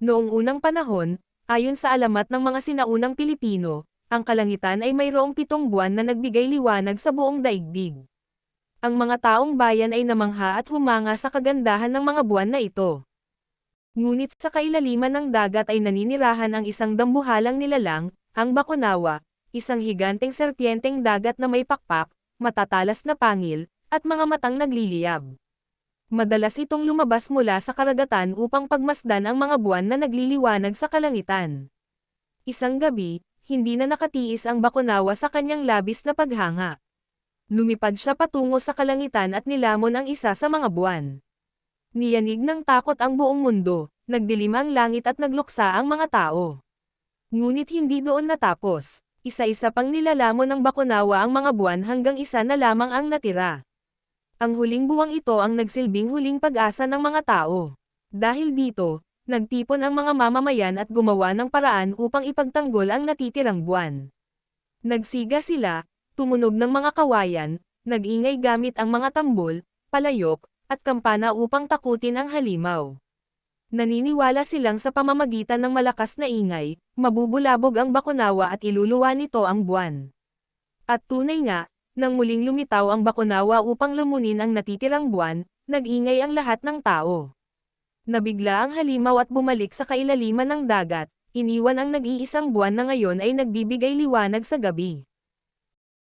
Noong unang panahon, ayon sa alamat ng mga sinaunang Pilipino, ang kalangitan ay mayroong pitong buwan na nagbigay liwanag sa buong daigdig. Ang mga taong bayan ay namangha at humanga sa kagandahan ng mga buwan na ito. Ngunit sa kailaliman ng dagat ay naninirahan ang isang dambuhalang nilalang, ang Bakunawa, isang higanteng serpienteng dagat na may pakpak, matatalas na pangil, at mga matang nagliliyab. Madalas itong lumabas mula sa karagatan upang pagmasdan ang mga buwan na nagliliwanag sa kalangitan. Isang gabi, hindi na nakatiis ang Bakunawa sa kanyang labis na paghanga. Lumipad siya patungo sa kalangitan at nilamon ang isa sa mga buwan. Niyanig ng takot ang buong mundo, nagdilim ang langit at nagluksa ang mga tao. Ngunit hindi doon natapos, isa-isa pang nilalamon ng Bakunawa ang mga buwan hanggang isa na lamang ang natira. Ang huling buwang ito ang nagsilbing huling pag-asa ng mga tao. Dahil dito, nagtipon ang mga mamamayan at gumawa ng paraan upang ipagtanggol ang natitirang buwan. Nagsiga sila, tumunog ng mga kawayan, nag-ingay gamit ang mga tambol, palayok, at kampana upang takutin ang halimaw. Naniniwala silang sa pamamagitan ng malakas na ingay, mabubulabog ang bakunawa at iluluwa nito ang buwan. At tunay nga, nang muling lumitaw ang bakunawa upang lumunin ang natitirang buwan, nag-ingay ang lahat ng tao. Nabigla ang halimaw at bumalik sa kailaliman ng dagat, iniwan ang nag-iisang buwan na ngayon ay nagbibigay liwanag sa gabi.